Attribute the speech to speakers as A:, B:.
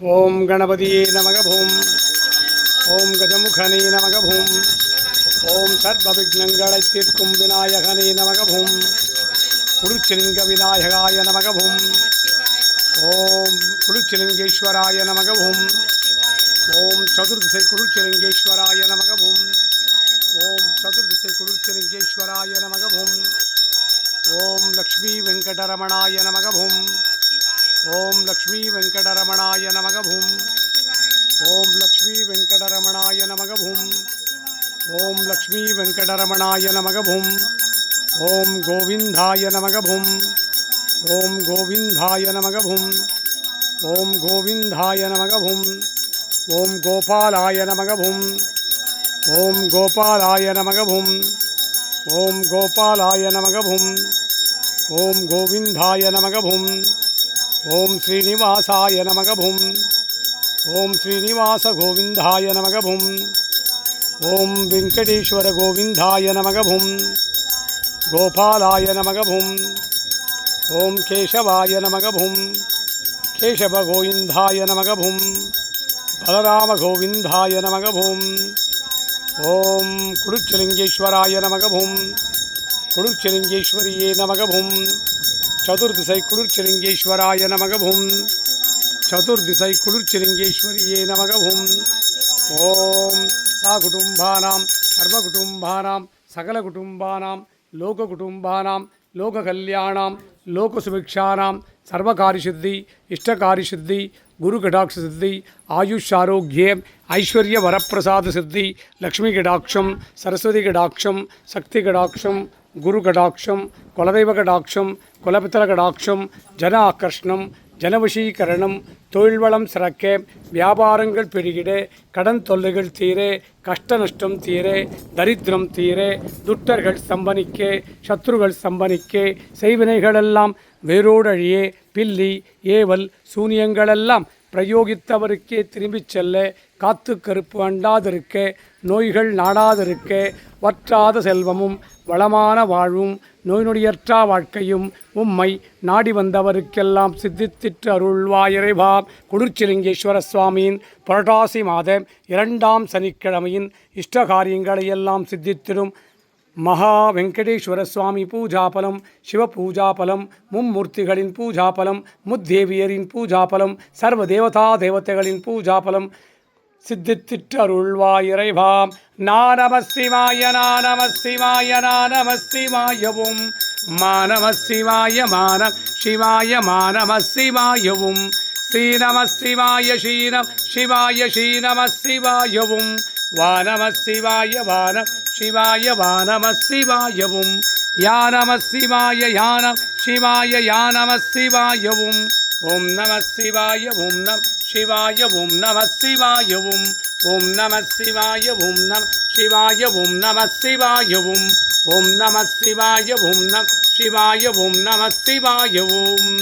A: ஓம் கணபதியே நமக பூம். ஓம் கஜமுகனே நமக பூம். ஓம் சர்வவிக்னங்களை தீர்க்கும் விநாயகனே நமக பூம். குருச்சிலிங்க விநாயகாய நமக பூம். ஓம் குருச்சிலிங்கேஸ்வராய நமக பூம். ஓம் சதுர்திசை குருச்சிலிங்கேஸ்வராய நமக பூம். ஓம் சதுர்திசை குருச்சிலிங்கேஸ்வராய நமக பூம். ஓம் லக்ஷ்மி வெங்கடரமணாய நமக பூம். ओम लक्ष्मी वेंकटरमणा नम भूम ओम लक्ष्मी वेंकटरमणा नम भूम ओम लक्ष्मी ॐ लक्ष्मीवेङ्कटरमणाय भूम ओम लक्ष्मीवेङ्कटरमणाय नमगभूम्। भूम ओम नमगभूम्। ॐ भूम ओम ॐ गोविन्दाय भूम ओम गोपालाय नम भूम ओम गोपालाय नम भूम ओम गोपालाय नमगभूम्। ॐ गोविन्दाय भूम ఓం శ్రీనివాసాయ నమగభుం ఓం శ్రీనివాస గోవిందాయ నమగభుం ఓం వెంకటేశ్వర గోవిందాయ నమగభుం గోపాలాయ నమగభుం ఓం కేశవాయ నమగభుం కేశవ గోవిందాయ నమగభుం బలరామ గోవిందాయ నమగభుం ఓం కుడుచ్చలింగేశ్వరాయ నమగభుం కుడుచ్చలింగేశ్వరియే నమగభుం చతుర్దిశై కుడు చిరింగేశ్వరాయ నమగభూం. చతుర్దిశైకుడుర్చిలింగేశ్వరాయ నమగభుం చతుర్దిశైకుడుర్చిలింగేశ్వర్యే నమగభూం. ఓం సా కుటుంబానాం సర్వ కుటుంబానాం సకల కుటుంబానాం లోక కుటుంబానాం లోక కళ్యాణం లోక సుభిక్షానాం సర్వకుటుంబానాం సకలకుటుంబానాం లోకకుటుంబానాం లోకకళ్యాణాం గురు కటాక్ష సిద్ధి ఆయుష్ ఆయుష్ారోగ్యం ఐశ్వర్య వరప్రసాద సిద్ధి లక్ష్మీ కటాక్షం సరస్వతి కటాక్షం శక్తి కటాక్షం குரு கடாட்சம் குலதெய்வ கடாட்சம் குலபித்தர கடாட்சம் ஜன ஆக்கர்ஷணம் ஜனவசீகரணம் தொழில் வளம் சிறக்க வியாபாரங்கள் பெருகிட கடன் தொல்லைகள் தீரே கஷ்ட நஷ்டம் தீரே தரித்திரம் தீரே துட்டர்கள் ஸ்தம்பனிக்க சத்ருகள் ஸ்தம்பனிக்க செய்வினைகளெல்லாம் வேரோடழியே பில்லி ஏவல் சூனியங்களெல்லாம் பிரயோகித்தவருக்கே திரும்பிச் செல்ல காத்து கருப்பு அண்டாதிருக்க நோய்கள் நாடாதிருக்க வற்றாத செல்வமும் வளமான வாழ்வும் நோய் நொடியற்றா வாழ்க்கையும் உம்மை நாடி வந்தவருக்கெல்லாம் சித்தித்திற்று அருள்வாயிறைவா. குளிர்ச்சிலிங்கேஸ்வர சுவாமியின் புரட்டாசி மாத இரண்டாம் சனிக்கிழமையின் இஷ்ட காரியங்களையெல்லாம் சித்தித்திடும் மகா வெங்கடேஸ்வர சுவாமி பூஜாபலம் சிவபூஜாபலம் மும்மூர்த்திகளின் பூஜாபலம் முத்தேவியரின் பூஜாபலம் சர்வ தேவதா தேவதைகளின் பூஜாபலம். சித்தித்திட்டருள்வா இறைவாம் நானம சிவாய நானம சிவாய நானம சிவாயவும் மானம சிவாய மான சிவாய மானம சிவாயவும் ஸ்ரீநம சிவாய ஸ்ரீனம் சிவாய ஸ்ரீநம சிவாயவும் வானம சிவாய வானம் சிவாய வானம சிவாயவும் யானம சிவாய யானம் சிவாய யானம சிவாயவும் ஓம் நம சிவாய ஓம் நம சிவாய ஓம் நம சிவாய ஓம் ஓம் நம சிவாய ஓம் நம சிவாய ஓம் நம சிவாய ஓம் ஓம் நம சிவாய ஓம் நம சிவாய ஓம் நம சிவாய ஓம்